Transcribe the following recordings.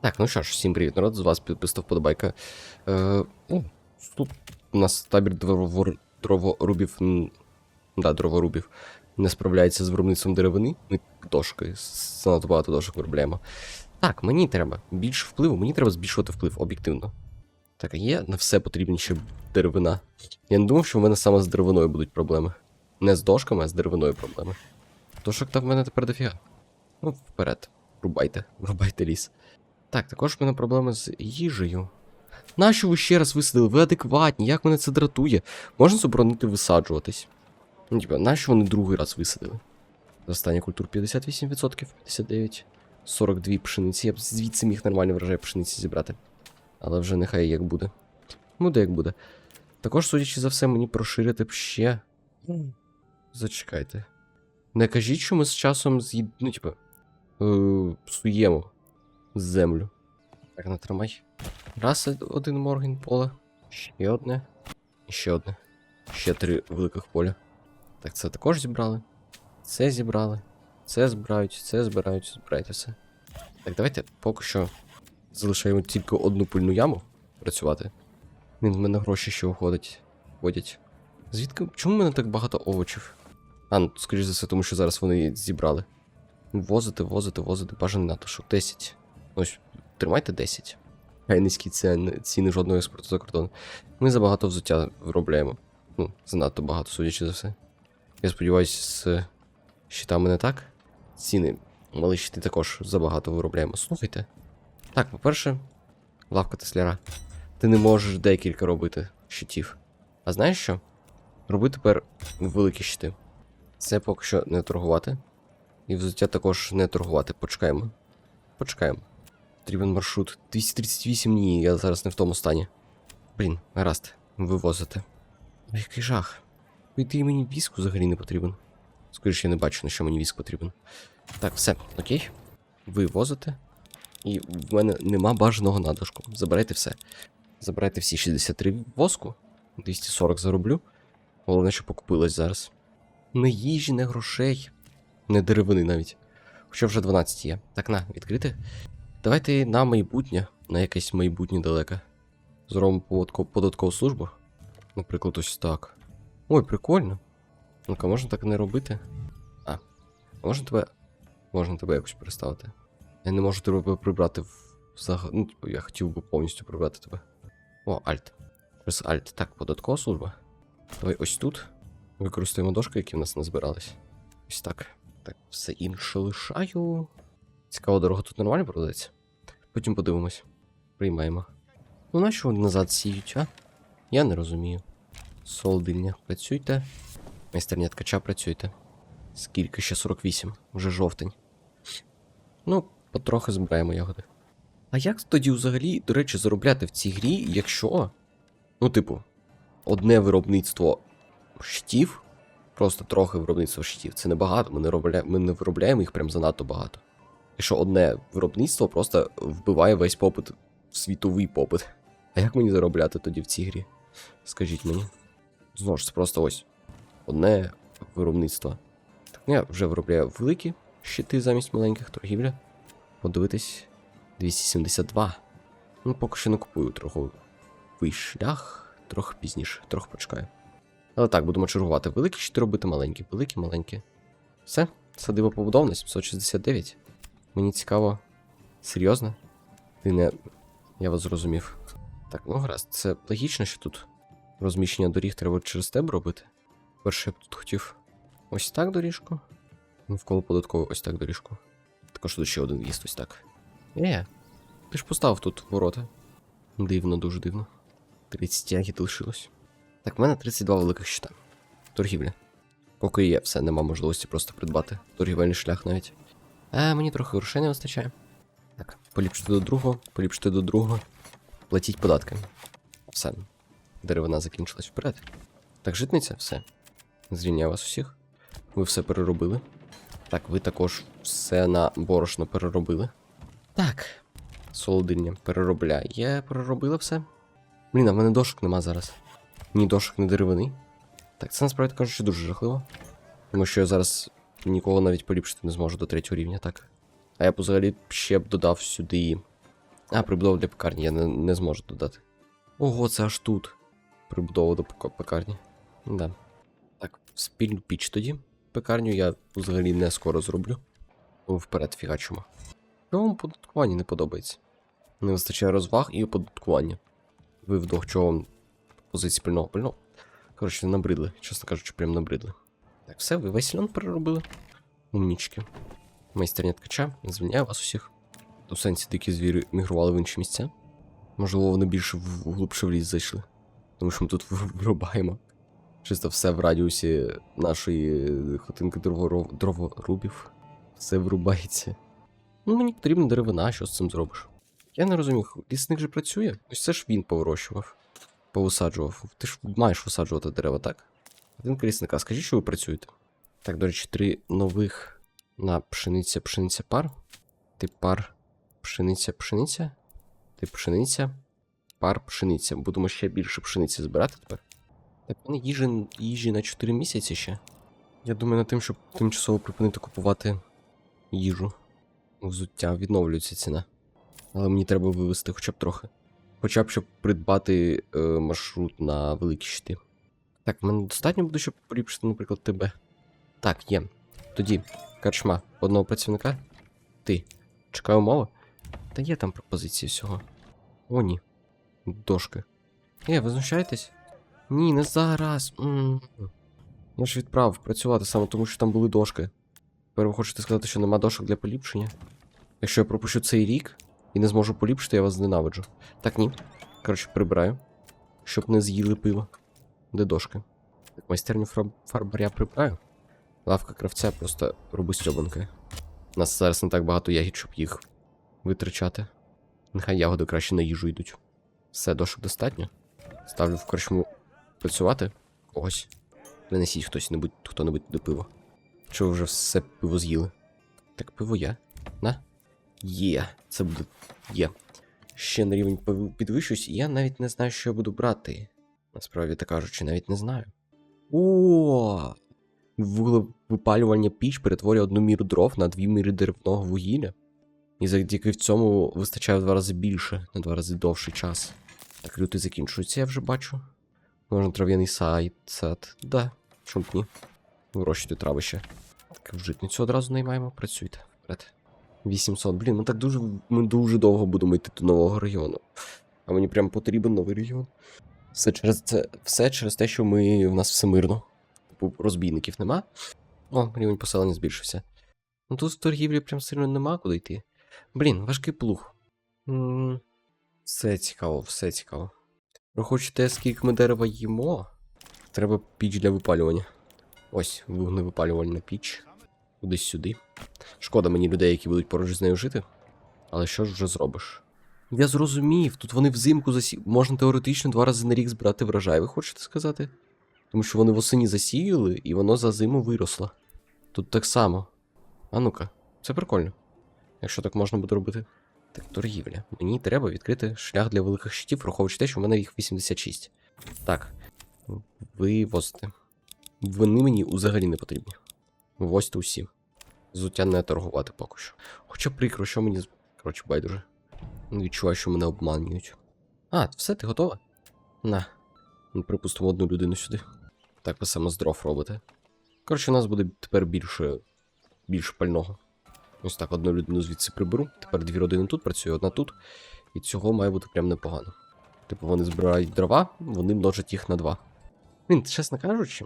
Так, ну що ж, всім привіт, народ, з вас підписав вподобайка. Е, ну, тут у нас табір дровор... дроворубів. Да, дроворубів. Не справляється з виробництвом деревини. Ми дошки, занадто багато дошок виробляємо. Так, мені треба більше впливу, мені треба збільшувати вплив, об'єктивно. Так, є на все потрібніше деревина. Я не думав, що в мене саме з деревиною будуть проблеми. Не з дошками, а з деревиною проблеми. Дошок там в мене тепер дофіга. Ну, вперед. Рубайте, рубайте ліс. Так, також в мене проблеми з їжею. Нащо ви ще раз висадили? Ви адекватні, як мене це дратує? Можна заборонити висаджуватись? Ну, типа, нащо вони другий раз висадили? Зростання культур 58%, 59%, 42 пшениці. Я б звідси міг нормальний врожай пшениці зібрати. Але вже нехай як буде. Буде як буде. Також, судячи за все, мені проширити б ще. Зачекайте. Не кажіть, що ми з часом з'їд... Ну, типа, е, псуємо землю. Так, натримай. Раз один Морген поле. Ще одне. Ще одне. Ще три великих поля. Так, це також зібрали. Це зібрали. Це збирають, це збирають, збирайте все. Так, давайте поки що залишаємо тільки одну пильну яму працювати. Він в мене гроші ще уходять. Ходять. Звідки? Чому в мене так багато овочів? А, ну, скоріш за все, тому що зараз вони зібрали. Возити, возити, возити, бажаний натушок. 10. Ось, тримайте 10. Хай низькі ціни, ціни жодного експорту за кордон. Ми забагато взуття виробляємо. Ну, занадто багато, судячи за все. Я сподіваюся, з щитами не так. Ціни, але щити також забагато виробляємо. Слухайте. Так, по-перше, лавка Тесляра. Ти не можеш декілька робити щитів. А знаєш що? Роби тепер великі щити. Це поки що не торгувати. І взуття також не торгувати. Почекаємо. Почекаємо. Потрібен маршрут. 238 ні, я зараз не в тому стані. Блін, гаразд, вивозити. Ой, Який жах. Піти мені віск взагалі не потрібен. Скоріше, я не бачу, на що мені віск потрібен. Так, все, окей. Вивозите. І в мене нема бажаного надлишку. Забирайте все. Забирайте всі 63 воску. 240 зароблю. Головне, що покупилось зараз. Не їжі, не грошей, не деревини навіть. Хоча вже 12 є. Так на, відкрити. Давайте на майбутнє, на якесь майбутнє далеке. Зробимо податкову службу. Наприклад, ось так. Ой, прикольно. Ну-ка, можна так не робити? А. Можна тебе. Можна тебе якось переставити. Я не можу тебе прибрати в. Ну, типу, я хотів би повністю прибрати тебе. О, Альт. Через Альт. Так, податкова служба. Давай ось тут. Використаємо дошки, які в нас назбирались. Ось так. Так, все інше лишаю. Цікаво, дорога тут нормально продається. Потім подивимось. Приймаємо. Ну нащо вони назад сіють, а? Я не розумію. Солдильня, працюйте. Майстерня ткача працюйте. Скільки ще 48, вже жовтень. Ну, потрохи збираємо ягоди. А як тоді взагалі, до речі, заробляти в цій грі, якщо. Ну, типу, одне виробництво щитів, просто трохи виробництво щитів. Це небагато, ми не, робля... ми не виробляємо їх прям занадто багато. Що одне виробництво просто вбиває весь попит, світовий попит. А як мені заробляти тоді в цій грі? Скажіть мені. Знову ж це просто ось одне виробництво. Так, ну я вже виробляю великі щити замість маленьких торгівля. Подивитись. 272. Ну, поки що не купую торговий шлях. Трохи пізніше, трохи почекаю. Але так, будемо чергувати. Великі щити робити маленькі, великі, маленькі. Все, садиба побудована, 769. Мені цікаво. Серйозно? Ти не. Я вас зрозумів. Так, ну гаразд, це логічно, що тут розміщення доріг треба через тебе робити. Перше я б тут хотів ось так доріжку. Навколо податково ось так доріжку. Також тут ще один в'їзд ось так. Е, ти ж поставив тут ворота. Дивно, дуже дивно. 30 ягід лишилось. Так, в мене 32 великих щита. Торгівля. Поки є, все, нема можливості просто придбати. Торгівельний шлях навіть. А мені трохи грошей не вистачає. Так, поліпшити до другого, поліпшити до другого. Платіть податки. Все. Деревина закінчилась вперед. Так, житниця, все. Звільняю вас усіх. Ви все переробили. Так, ви також все на борошно переробили. Так. Солодильня переробляє. Переробила все. Блін, а в мене дошок нема зараз. Ні дошок, ні деревини. Так, це насправді кажучи дуже жахливо. Тому що я зараз нікого навіть поліпшити не зможу до третього рівня, так. А я б взагалі ще б додав сюди А, прибудова для пекарні, я не, не зможу додати. Ого, це аж тут. Прибудова до пекарні. Да. Так, спільну піч тоді. Пекарню я взагалі не скоро зроблю. Вперед фігачимо. Чого вам оподаткування не подобається? Не вистачає розваг і оподаткування. Ви вдвох чого вам позиції пильного пильного. Коротше, набридли, чесно кажучи, прям набридли. Так, все, ви весь льон переробили. Умнічки. Майстерня ткача, звільняю вас усіх. У сенсі дикі звірі мігрували в інші місця. Можливо, вони більше глибше в ліс зайшли. Тому що ми тут вирубаємо. Чисто все в радіусі нашої хатинки дроворубів. Все вирубається. Ну, мені потрібна деревина, що з цим зробиш? Я не розумію, лісник же працює? Ось це ж він повирощував, повисаджував. Ти ж маєш висаджувати дерева, так? Хатинка лісника, скажіть, що ви працюєте? Так, до речі, три нових на пшениця, пшениця пар. Ти пар, пшениця, пшениця. Ти пшениця, пар, пшениця. Будемо ще більше пшениці збирати тепер. Так, мене їжі, їжі на 4 місяці ще. Я думаю над тим, щоб тимчасово припинити купувати їжу. Взуття відновлюється ціна. Але мені треба вивезти хоча б трохи. Хоча б щоб придбати е, маршрут на великі щити. Так, в мене достатньо буде, щоб поліпшити, наприклад, тебе. Так, є. Тоді, карчма, одного працівника. Ти. Чекаю умови. Та є там пропозиції всього. О, ні. Дошки. Е, ви знущаєтесь? Ні, не зараз. Я ж відправив працювати саме тому, що там були дошки. Тепер ви хочете сказати, що нема дошок для поліпшення? Якщо я пропущу цей рік і не зможу поліпшити, я вас зненавиджу. Так, ні. Коротше, прибираю. Щоб не з'їли пиво. Де дошки? Так, майстерню фарбаря прибираю. Лавка кравця просто роби стьобанки. У нас зараз не так багато ягід, щоб їх витрачати. Нехай ягоди краще на їжу йдуть. Все, дошок достатньо. Ставлю в корчму працювати когось. Принесіть хтось небудь, хто-небудь до пива. Чи ви вже все пиво з'їли? Так, пиво є. На? Є. Це буде. Є. Ще на рівень підвищуюсь, і я навіть не знаю, що я буду брати. Насправді так кажучи, навіть не знаю. О! Вуглевипалювальня піч перетворює одну міру дров на дві міри деревного вугілля. І завдяки цьому вистачає в два рази більше, на два рази довший час. Так, лютий закінчується, я вже бачу. Можна трав'яний сайт, сад. Да, чому б ні. Вирощуйте трави ще. Так, в житницю одразу наймаємо, працюйте. Вперед. 800. Блін, ми так дуже. Ми дуже довго будемо йти до нового регіону. А мені прям потрібен новий регіон. Все через це. Все через те, що ми. в нас все мирно. Типу, розбійників нема. О, рівень поселення збільшився. Ну тут торгівлі прям сильно нема куди йти. Блін, важкий плуг. Все цікаво, все цікаво. Хочете, скільки ми дерева їмо? Треба піч для випалювання. Ось, вогневипалювальна піч. Кудись сюди. Шкода мені людей, які будуть поруч з нею жити. Але що ж вже зробиш? Я зрозумів, тут вони взимку засі... Можна теоретично два рази на рік збирати врожай, ви хочете сказати? Тому що вони восені засіяли, і воно за зиму виросло. Тут так само. А ну-ка, це прикольно. Якщо так можна буде робити. Так, торгівля. Мені треба відкрити шлях для великих щитів, враховуючи те, що в мене їх 86. Так. Ви возите. Вони мені взагалі не потрібні. Возьте усі. Зуття не торгувати поки що. Хоча прикро, що мені. Коротше, байдуже. Відчуваю, що мене обманюють. А, все, ти готова? На. Ну, Припустимо одну людину сюди. Так ви саме з дров робите. Коротше, у нас буде тепер більше. більше пального. Ось так, одну людину звідси приберу. Тепер дві родини тут працює, одна тут. І цього має бути прям непогано. Типу, вони збирають дрова, вони множать їх на два. Він, чесно кажучи,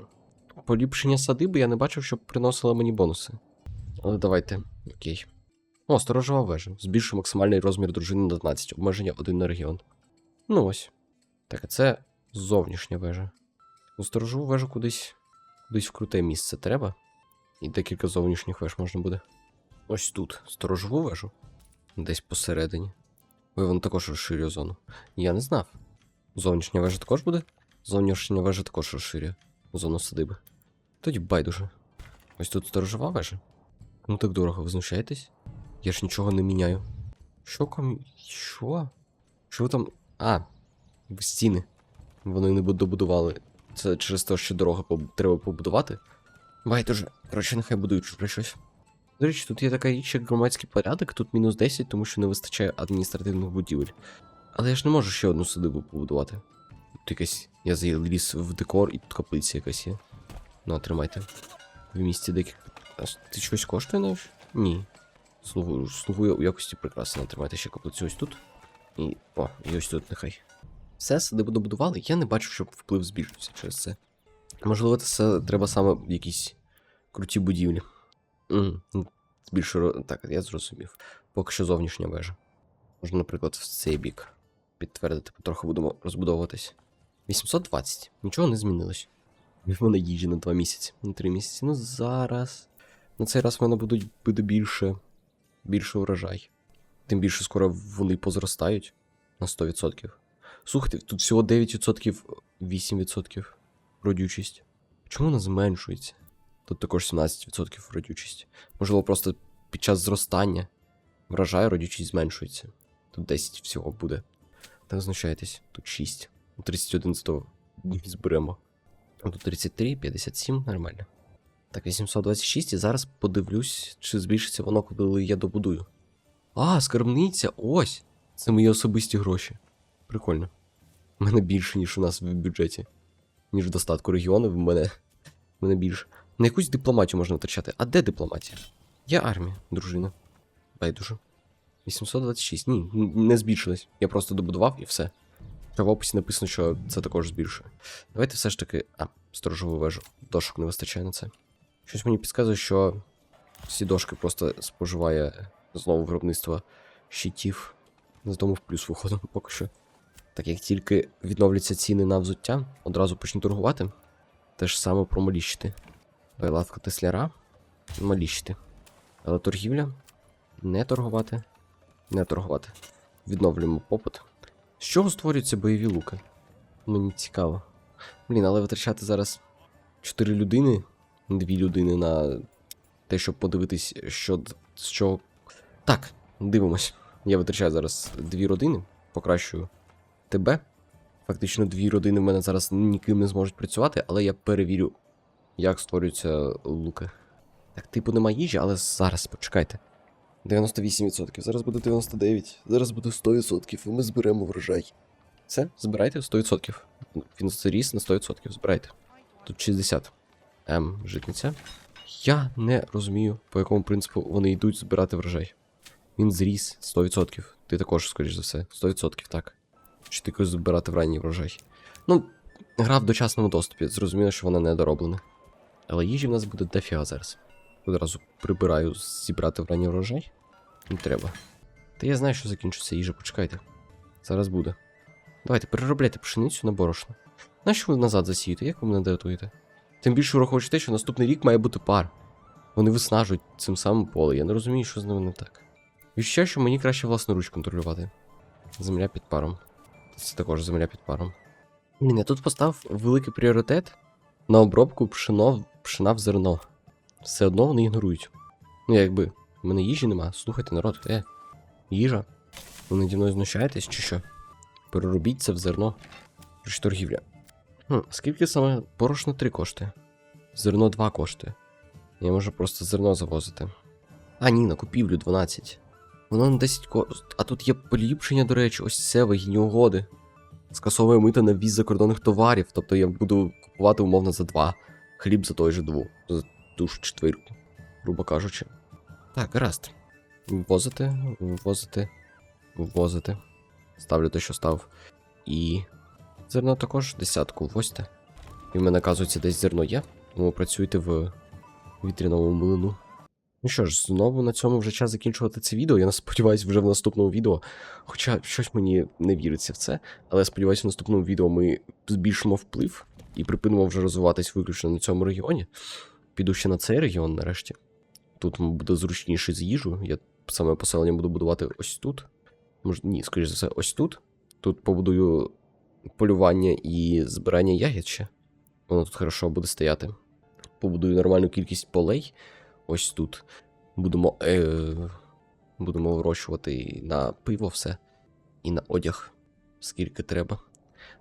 поліпшення садиби я не бачив, щоб приносило мені бонуси. Але давайте, окей. О, сторожова вежа. Збільшує максимальний розмір дружини на 12, обмеження один на регіон. Ну ось. Так, а це зовнішня вежа. У сторожову вежу кудись. кудись в круте місце треба. І декілька зовнішніх веж можна буде. Ось тут, сторожову вежу. Десь посередині. Ой, воно також розширює зону. Я не знав. Зовнішня вежа також буде? Зовнішня вежа також розширює зону садиби. Тоді байдуже. Ось тут сторожова вежа. Ну так дорого, ви знущаєтесь? Я ж нічого не міняю. Що ком... Що? Що там. А, стіни. Вони не добудували. Це через те, що дорога поб- треба побудувати. Байдуже. Коротше, нехай будують вже щось. До речі, тут є така річ, як громадський порядок, тут мінус 10, тому що не вистачає адміністративних будівель. Але я ж не можу ще одну садибу побудувати. Тут якась. Я заліз в декор і тут каплиця якась є. Ну, тримайте. В місті декілька. Ти щось коштує навіть? Ні. Слугує, у якості прекрасно. Тримайте ще каплицю ось тут. І. О, і ось тут нехай. Все, садибу добудували, я не бачу, щоб вплив збільшився через це. Можливо, це треба саме якісь круті будівлі. Мгм, ну, Так, я зрозумів. Поки що зовнішня вежа. Можна, наприклад, в цей бік підтвердити, потроху будемо розбудовуватись. 820. Нічого не змінилось. В мене їжі на 2 місяці, на 3 місяці. Ну зараз. На цей раз в мене будуть буде більше. Більше урожай. Тим більше скоро вони позростають на 100%. Слухайте, тут всього 9%, 8% родючість. Чому вона зменшується? Тут також 17% родючість. Можливо, просто під час зростання врожаю родючість зменшується. Тут 10 всього буде. Так знущайтесь, тут 6. 31 з того зберемо. А Тут 33, 57, нормально. Так, 826, і зараз подивлюсь, чи збільшиться воно, коли я добудую. А, скарбниця, ось! Це мої особисті гроші. Прикольно. У мене більше, ніж у нас в бюджеті. Ніж достатку регіону, в мене. В мене більше. На якусь дипломатію можна витрачати. А де дипломатія? Я армія, дружина. Байдуже. 826. Ні, не збільшилось. Я просто добудував і все. Та в описі написано, що це також збільшує. Давайте все ж таки. А, сторожову вежу. Дошок не вистачає на це. Щось мені підказує, що всі дошки просто споживає знову виробництво щитів. З дому в плюс виходимо поки що. Так як тільки відновляться ціни на взуття, одразу почну торгувати. Те ж саме про маліщити. Лавка тесляра. Маліщити. Але торгівля. Не торгувати. Не торгувати. Відновлюємо попит. З чого створюються бойові луки? Мені цікаво. Блін, але витрачати зараз 4 людини, 2 людини на те, щоб подивитись, що з чого. Так, дивимось. Я витрачаю зараз дві родини, покращую тебе. Фактично, дві родини в мене зараз ніким не зможуть працювати, але я перевірю, як створюються луки. Так, типу нема їжі, але зараз почекайте. 98%, зараз буде 99%, зараз буде 100%, і ми зберемо врожай. Все, збирайте 100%. Він зріс на 100%, збирайте. Тут 60. М, житниця. Я не розумію, по якому принципу вони йдуть збирати врожай. Він зріс 100%. Ти також, скоріш за все, 100% так. Чи ти якось збирати в ранній врожай. Ну, гра в дочасному доступі, зрозуміло, що вона не дороблена. Але їжі в нас буде дофіга зараз. Одразу прибираю зібрати в ранній врожай. Не треба. Та я знаю, що закінчиться їжа, почекайте. Зараз буде. Давайте, переробляйте пшеницю на борошно. Нащо ви назад засієте? Як ви мене датуєте? Тим більше враховуючи те, що наступний рік має бути пар. Вони виснажують цим самим поле. Я не розумію, що з ними не так. Відчуваю, що мені краще власноруч контролювати. Земля під паром. Це також земля під паром. Блін, я тут поставив великий пріоритет на обробку пшено, пшена в зерно. Все одно вони ігнорують. Ну, якби, в мене їжі нема. Слухайте, народ, е. Їжа. Ви наді мною знущаєтесь чи що? Переробіть це в зерно. Річ торгівля. Хм, скільки саме борошно 3 коштує? Зерно 2 коштує. Я можу просто зерно завозити. А, ні, на купівлю 12. Воно на 10 коштує. А тут є поліпшення, до речі, ось це вигідні угоди. Скасовує мита на ввіз закордонних товарів. Тобто я буду купувати умовно за 2. Хліб за той же дву. За ту ж четвірку. Грубо кажучи. Так, гаразд. Ввозити, ввозити, ввозити. Ставлю те, що став. І. Зерно також десятку ввозьте. І в мене, оказується, десь зерно є. Тому працюйте в вітряному млину. Ну що ж, знову на цьому вже час закінчувати це відео. Я сподіваюся, вже в наступному відео. Хоча щось мені не віриться в це. Але я сподіваюся, в наступному відео ми збільшимо вплив і припинимо вже розвиватись виключно на цьому регіоні. Піду ще на цей регіон нарешті. Тут буде зручніше з їжу. Я саме поселення буду будувати ось тут. Може, ні, скоріш за все, ось тут. Тут побудую полювання і збирання ягід. Воно тут хорошо буде стояти. Побудую нормальну кількість полей. Ось тут. Будемо. Е, будемо вирощувати на пиво все. І на одяг. Скільки треба.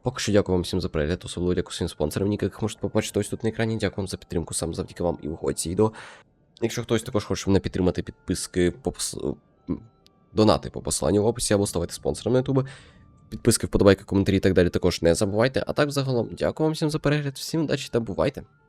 Поки що дякую вам всім за перегляд, особливо дякую своїм спонсорам, яких можете побачити ось тут на екрані. Дякую вам за підтримку, сам завдяки вам і виходить це відео. Якщо хтось також хоче мене підтримати, підписки по пос- донати по посиланню в описі або ставайте спонсором на YouTube. Підписки, вподобайки, коментарі і так далі також не забувайте. А так, загалом, дякую вам всім за перегляд, всім удачі та бувайте!